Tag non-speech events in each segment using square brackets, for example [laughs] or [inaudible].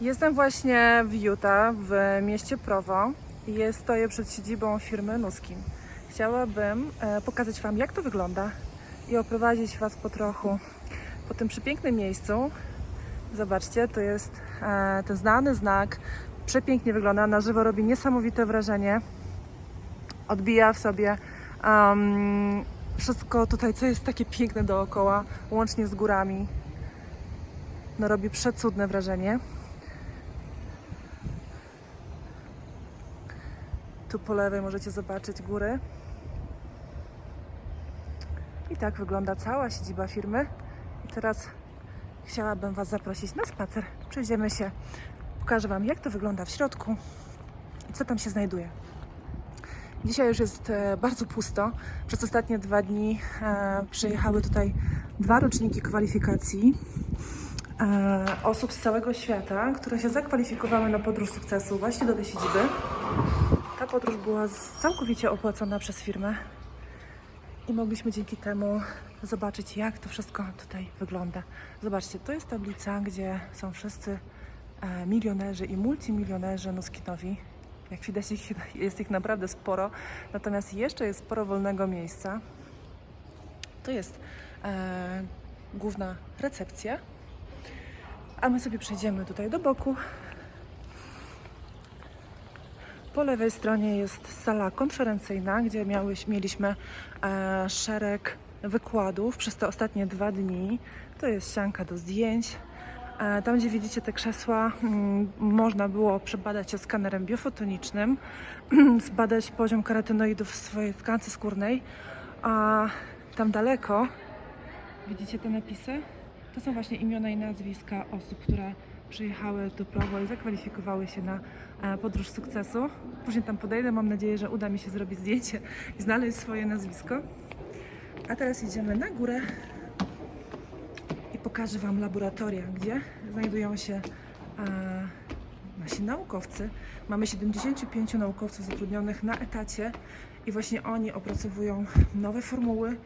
Jestem właśnie w Utah, w mieście Provo i stoję przed siedzibą firmy Nuskin. Chciałabym e, pokazać Wam, jak to wygląda i oprowadzić Was po trochu po tym przepięknym miejscu. Zobaczcie, to jest e, ten znany znak. Przepięknie wygląda, na żywo robi niesamowite wrażenie. Odbija w sobie em, wszystko tutaj, co jest takie piękne dookoła, łącznie z górami. No robi przecudne wrażenie. Tu po lewej możecie zobaczyć góry. I tak wygląda cała siedziba firmy. I teraz chciałabym Was zaprosić na spacer. Przejdziemy się, pokażę Wam, jak to wygląda w środku i co tam się znajduje. Dzisiaj już jest e, bardzo pusto. Przez ostatnie dwa dni e, przyjechały tutaj dwa roczniki kwalifikacji e, osób z całego świata, które się zakwalifikowały na podróż sukcesu właśnie do tej siedziby. Podróż była całkowicie opłacona przez firmę i mogliśmy dzięki temu zobaczyć, jak to wszystko tutaj wygląda. Zobaczcie, to jest tablica, gdzie są wszyscy e, milionerzy i multimilionerzy nuskinowi. Jak widać, ich, jest ich naprawdę sporo, natomiast jeszcze jest sporo wolnego miejsca. To jest e, główna recepcja, a my sobie przejdziemy tutaj do boku. Po lewej stronie jest sala konferencyjna, gdzie miały, mieliśmy e, szereg wykładów przez te ostatnie dwa dni. To jest ścianka do zdjęć. E, tam, gdzie widzicie te krzesła, mm, można było przebadać się skanerem biofotonicznym, [clears throat] zbadać poziom karotenoidów w swojej tkance skórnej, a tam daleko widzicie te napisy? To są właśnie imiona i nazwiska osób, które przyjechały do Prowo i zakwalifikowały się na e, podróż sukcesu. Później tam podejdę, mam nadzieję, że uda mi się zrobić zdjęcie i znaleźć swoje nazwisko. A teraz idziemy na górę i pokażę Wam laboratoria, gdzie znajdują się e, nasi naukowcy. Mamy 75 naukowców zatrudnionych na etacie i właśnie oni opracowują nowe formuły,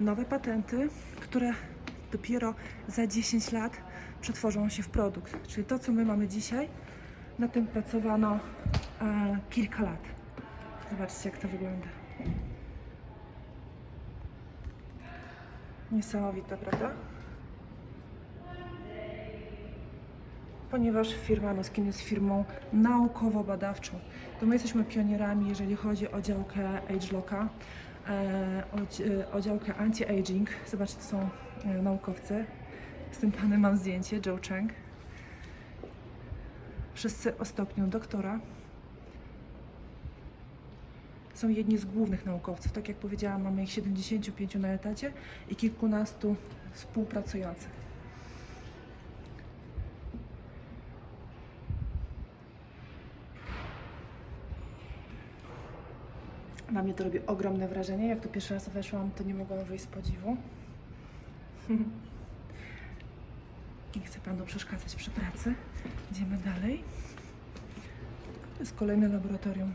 nowe patenty, które dopiero za 10 lat przetworzą się w produkt. Czyli to, co my mamy dzisiaj, na tym pracowano e, kilka lat. Zobaczcie, jak to wygląda. Niesamowite, prawda? Ponieważ firma Nuskin jest firmą naukowo-badawczą, to my jesteśmy pionierami, jeżeli chodzi o działkę AgeLocka, e, e, o działkę anti-aging. Zobaczcie, to są e, naukowcy. Z tym panem mam zdjęcie, Joe Cheng. Wszyscy o stopniu doktora. Są jedni z głównych naukowców. Tak jak powiedziałam, mamy ich 75 na etacie i kilkunastu współpracujących. Na mnie to robi ogromne wrażenie. Jak tu pierwszy raz weszłam, to nie mogłam wyjść z podziwu. [laughs] Nie chcę panu przeszkadzać przy pracy. Idziemy dalej. To jest kolejne laboratorium.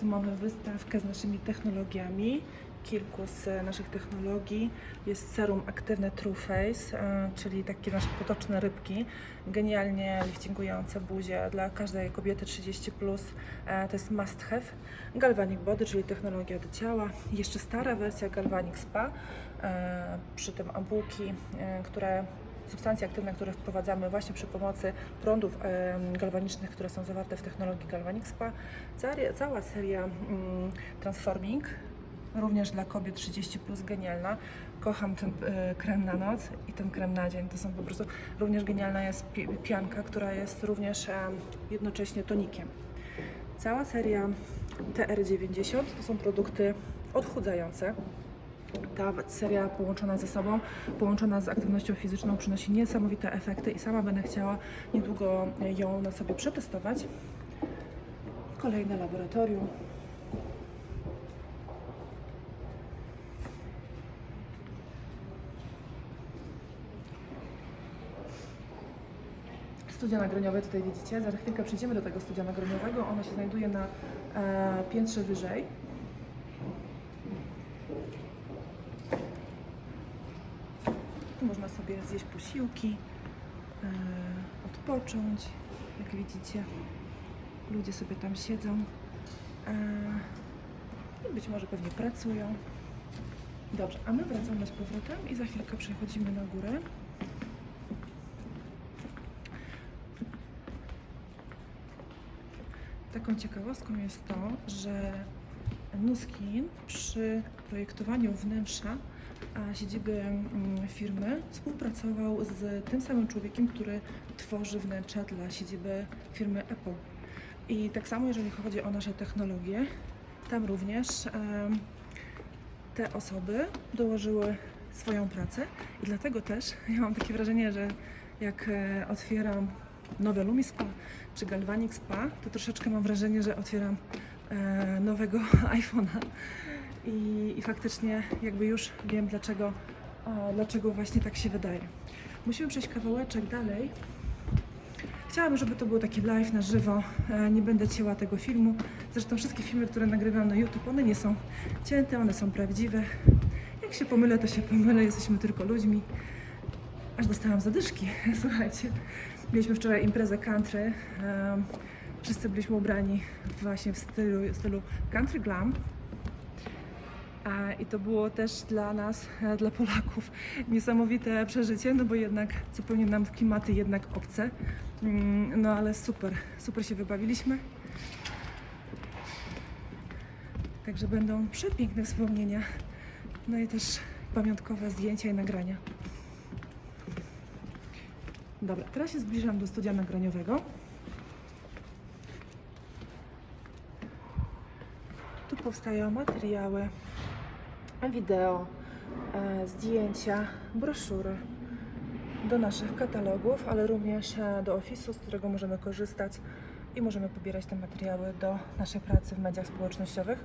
Tu mamy wystawkę z naszymi technologiami. Kilku z naszych technologii jest serum aktywne True Face, e, czyli takie nasze potoczne rybki, genialnie liftingujące buzię dla każdej kobiety 30+. Plus. E, To jest must have. Galvanic Body, czyli technologia do ciała. Jeszcze stara wersja Galvanic Spa, e, przy tym ampułki, które substancje aktywne, które wprowadzamy właśnie przy pomocy prądów galwanicznych, które są zawarte w technologii Galvanic Spa. Cała, seria mm, Transforming, również dla kobiet 30 plus genialna. Kocham ten e, krem na noc i ten krem na dzień. To są po prostu również genialna jest pi- pianka, która jest również em, jednocześnie tonikiem. Cała seria TR90 to są produkty odchudzające ta seria połączona ze sobą, połączona z aktywnością fizyczną przynosi niesamowite efekty i sama będę chciała niedługo ją na sobie przetestować. Kolejne laboratorium. studia nagroniowe tutaj widzicie. Za chwilkę przejdziemy do tego studia nagroniowego. Ono się znajduje na e, piętrze wyżej. Można sobie zjeść posiłki, e, odpocząć. Jak widzicie, ludzie sobie tam siedzą e, i być może pewnie pracują. Dobrze, a my wracamy z powrotem i za chwilkę przechodzimy na górę. Taką ciekawostką jest to, że Nuskin przy projektowaniu wnętrza a, mm, firmy współpracował z tym samym człowiekiem, który tworzy wnętrza dla siedziby firmy Apple. I tak samo jeżeli chodzi o nasze technologie, tam również te osoby dołożyły swoją pracę i dlatego też [laughs] ja mam takie wrażenie, że jak e, otwieram nowe Lumi Spa czy Galvanic Spa, to troszeczkę mam wrażenie, że otwieram e, nowego [laughs] iPhone'a I, i faktycznie jakby już wiem dlaczego, o, dlaczego właśnie tak się wydaje. Musimy przejść kawałeczek dalej. Chciałabym, żeby to był taki live na żywo. E, Nie będę cięła tego filmu. Zresztą wszystkie filmy, które nagrywam na YouTube, one nie są cięte, one są prawdziwe. Jak się pomylę, to się pomylę. Jesteśmy tylko ludźmi. Aż dostałam zadyszki. [laughs] Słuchajcie, mieliśmy wczoraj imprezę country. Em, Wszyscy byliśmy ubrani właśnie w stylu, stylu country glam. I to było też dla nas, e, dla Polaków, niesamowite przeżycie, no bo jednak zupełnie nam klimaty jednak obce. Mm, No ale super, super się wybawiliśmy. Także będą przepiękne wspomnienia, no i też pamiątkowe zdjęcia i nagrania. Dobra, teraz się zbliżam do studia nagraniowego. Tu powstają materiały, wideo, e, zdjęcia, broszury do naszych katalogów, ale również e, do ofisu, z którego możemy korzystać i możemy pobierać te materiały do naszej pracy w mediach społecznościowych.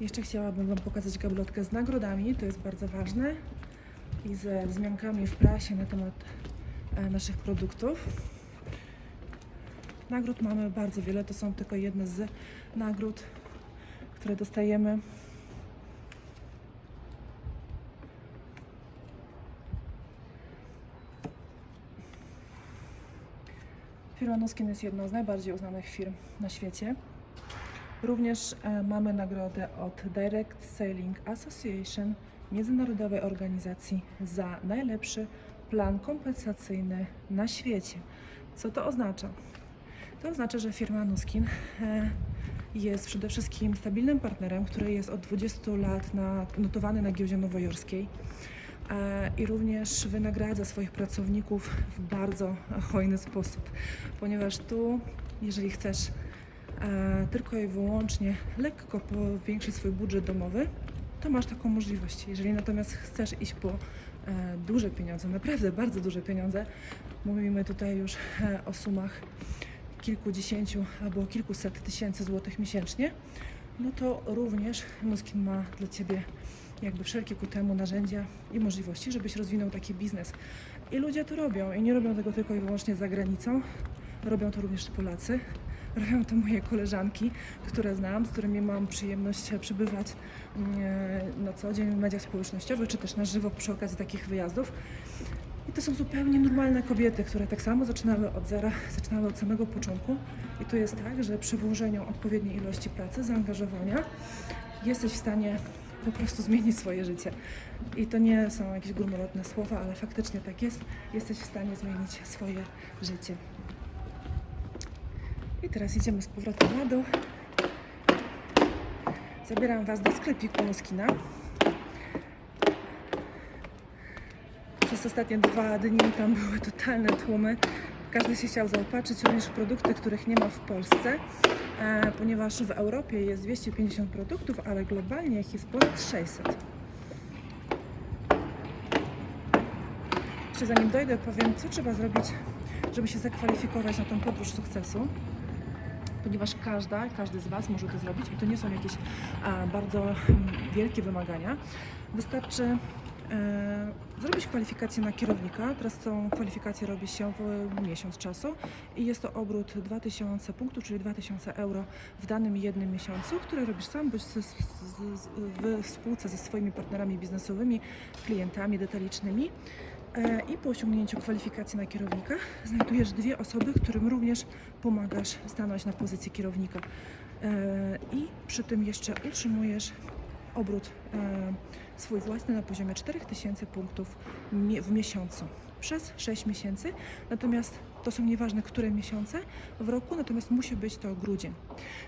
Jeszcze chciałabym Wam pokazać gablotkę z nagrodami, to jest bardzo ważne i ze wzmiankami w prasie na temat e, naszych produktów. Nagród mamy bardzo wiele, to są tylko jedne z nagród, które dostajemy. Firma Nuskin jest jedną z najbardziej uznanych firm na świecie. Również e, mamy nagrodę od Direct Sailing Association, międzynarodowej organizacji, za najlepszy plan kompensacyjny na świecie. Co to oznacza? To oznacza, że firma Nuskin e, jest przede wszystkim stabilnym partnerem, który jest od 20 lat na, notowany na giełdzie nowojorskiej e, i również wynagradza swoich pracowników w bardzo hojny sposób, ponieważ tu, jeżeli chcesz e, tylko i wyłącznie lekko powiększyć swój budżet domowy, to masz taką możliwość. Jeżeli natomiast chcesz iść po duże pieniądze, naprawdę bardzo duże pieniądze, mówimy tutaj już o sumach kilkudziesięciu albo kilkuset tysięcy złotych miesięcznie, no to również Nuskin ma dla Ciebie jakby wszelkie ku temu narzędzia i możliwości, żebyś rozwinął taki biznes. I ludzie to robią i nie robią tego tylko i wyłącznie za granicą, robią to również Polacy. Robią to moje koleżanki, które znam, z którymi mam przyjemność przebywać mm, na co dzień w mediach społecznościowych, czy też na żywo przy okazji takich wyjazdów. I to są zupełnie normalne kobiety, które tak samo zaczynały od zera, zaczynały od samego początku. I to jest tak, że przy włożeniu odpowiedniej ilości pracy, zaangażowania, jesteś w stanie po prostu zmienić swoje życie. I to nie są jakieś górnolotne słowa, ale faktycznie tak jest. Jesteś w stanie zmienić swoje życie. I teraz idziemy z powrotem na dół. Zabieram Was do sklepiku Muskina. Przez ostatnie dwa dni tam były totalne tłumy. Każdy się chciał zaopatrzyć również w produkty, których nie ma w Polsce, e, ponieważ w Europie jest 250 produktów, ale globalnie ich jest ponad 600. Jeszcze zanim dojdę, powiem, co trzeba zrobić, żeby się zakwalifikować na tą podróż sukcesu ponieważ każda, każdy z Was może to zrobić i to nie są jakieś a, bardzo mm, wielkie wymagania. Wystarczy e, zrobić kwalifikację na kierownika. Teraz tą kwalifikację robi się w miesiąc czasu i jest to obrót 2000 punktów, czyli 2000 euro w danym jednym miesiącu, który robisz sam bądź w spółce ze swoimi partnerami biznesowymi, klientami detalicznymi. E, I po osiągnięciu kwalifikacji na kierownika znajdujesz dwie osoby, którym również pomagasz stanąć na pozycji kierownika. E, I przy tym jeszcze utrzymujesz obrót e, swój własny na poziomie 4000 punktów w miesiącu przez 6 miesięcy. Natomiast to są nieważne, które miesiące w roku, natomiast musi być to grudzień.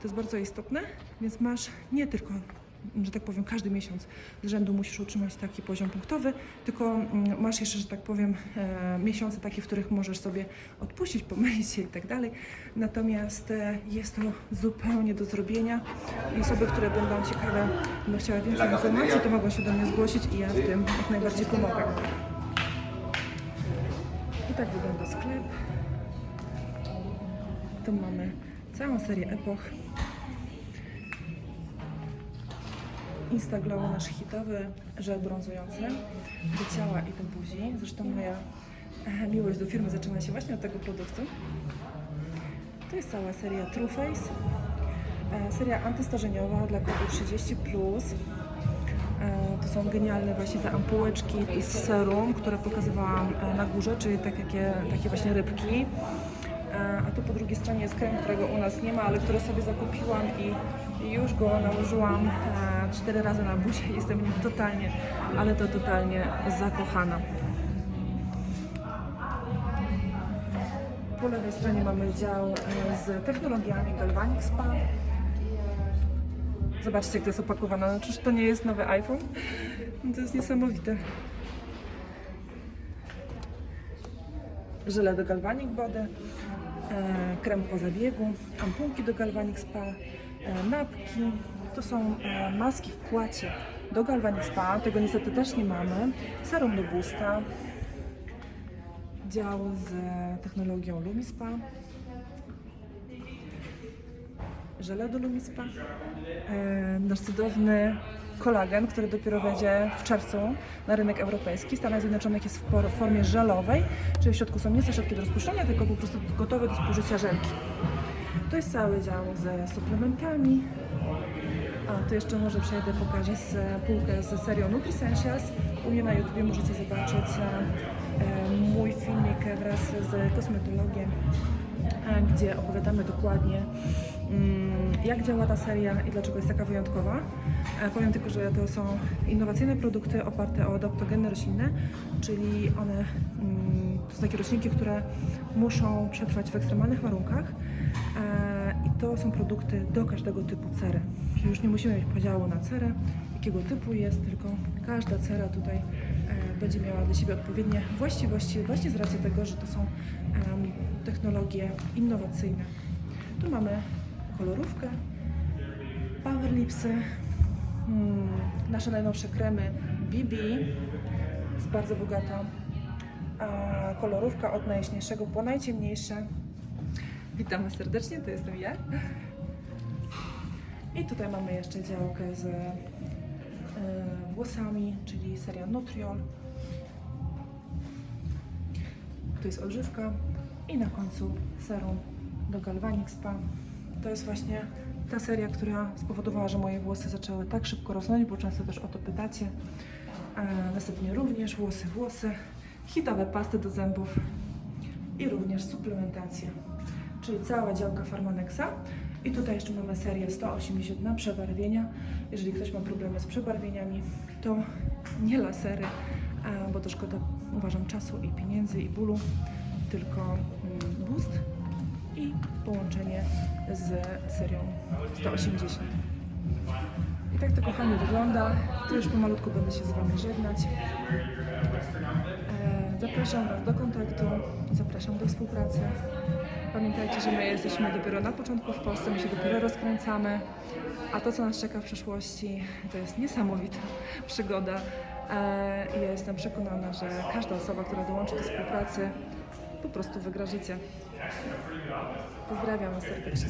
To jest bardzo istotne, więc masz nie tylko że tak powiem, każdy miesiąc z rzędu musisz utrzymać taki poziom punktowy, tylko mm, masz jeszcze, że tak powiem, e, miesiące takie, w których możesz sobie odpuścić, pomylić się i tak dalej. Natomiast e, jest to zupełnie do zrobienia osoby, które będą ciekawe, będą chciały więcej informacji, to mogą się do mnie zgłosić i ja w tym jak najbardziej pomogę. I tak wygląda sklep. Tu mamy całą serię epoch. Instaglow nasz hitowy żel brązujący do ciała i do buzi. Zresztą moja miłość do firmy zaczęła się właśnie od tego produktu. To jest cała seria True Face. E, Seria antystarzeniowa dla kobiet 30+. Plus. E, To są genialne właśnie te ampułeczki z serum, które pokazywałam e, na górze, czyli tak jakie, takie właśnie rybki. E, A tu po drugiej stronie jest krem, którego u nas nie ma, ale który sobie zakupiłam i i już go nałożyłam e, cztery razy na buzię. [laughs] Jestem nim totalnie, ale to totalnie zakochana. Po lewej stronie mamy dział e, z technologiami Galvanic Spa. Zobaczcie, jak to jest opakowane. No, czyż to nie jest nowy iPhone? No, to jest niesamowite. Żele do Galvanic Body, e, krem po zabiegu, ampułki do Galvanic Spa, e, napki. To są e, maski w płacie do Galvanic Spa. Tego niestety też nie mamy. Serum do busta. Dział z technologią Lumispa. Żele do Lumispa. E, nasz cudowny kolagen, który dopiero wejdzie w czerwcu na rynek europejski. W Stanach Zjednoczonych jest w formie żelowej, czyli w środku są nie te środki do rozpuszczenia, tylko po prostu gotowe do spożycia żelki. To jest cały dział ze suplementami. A tu jeszcze może przejdę, pokażę z półkę z serią NutriSentials. U mnie na YouTube możecie zobaczyć e, e, mój filmik wraz z kosmetologiem, e, gdzie opowiadamy dokładnie mm, jak działa ta seria i dlaczego jest taka wyjątkowa. Powiem tylko, że to są innowacyjne produkty oparte o adaptogeny roślinne, czyli one mm, to są takie roślinki, które muszą przetrwać w ekstremalnych warunkach e, i to są produkty do każdego typu cery. Już nie musimy mieć podziału na cerę, jakiego typu jest, tylko każda cera tutaj będzie miała dla siebie odpowiednie właściwości, właśnie z racji tego, że to są technologie innowacyjne. Tu mamy kolorówkę, Power Lipsy, mm, nasze najnowsze kremy BB, jest bardzo bogata kolorówka od najjaśniejszego po najciemniejsze. Witam Was serdecznie, to jestem ja. I tutaj mamy jeszcze działkę z włosami, czyli seria Nutriol. Tu jest odżywka i na końcu serum do Galvanic Spa. To jest właśnie ta seria, która spowodowała, że moje włosy zaczęły tak szybko rosnąć, bo często też o to pytacie. E, następnie również włosy, włosy, hitowe pasty do zębów i również suplementacja, czyli cała działka Farmanexa. I tutaj jeszcze mamy serię 180 na przebarwienia. Jeżeli ktoś ma problemy z przebarwieniami, to nie lasery, a, bo to szkoda, uważam, czasu i pieniędzy i bólu, tylko mm, boost i połączenie z serią 180. I tak to kochani wygląda. Tu już pomalutku będę się z Wami żegnać. E, Zapraszam Was do kontaktu, zapraszam do współpracy. Pamiętajcie, że my jesteśmy dopiero na początku w Polsce, my się dopiero rozkręcamy, a to, co nas czeka w przyszłości, to jest niesamowita przygoda. E, I ja jestem przekonana, że każda osoba, która dołączy do współpracy, po prostu wygra życie. Pozdrawiam serdecznie.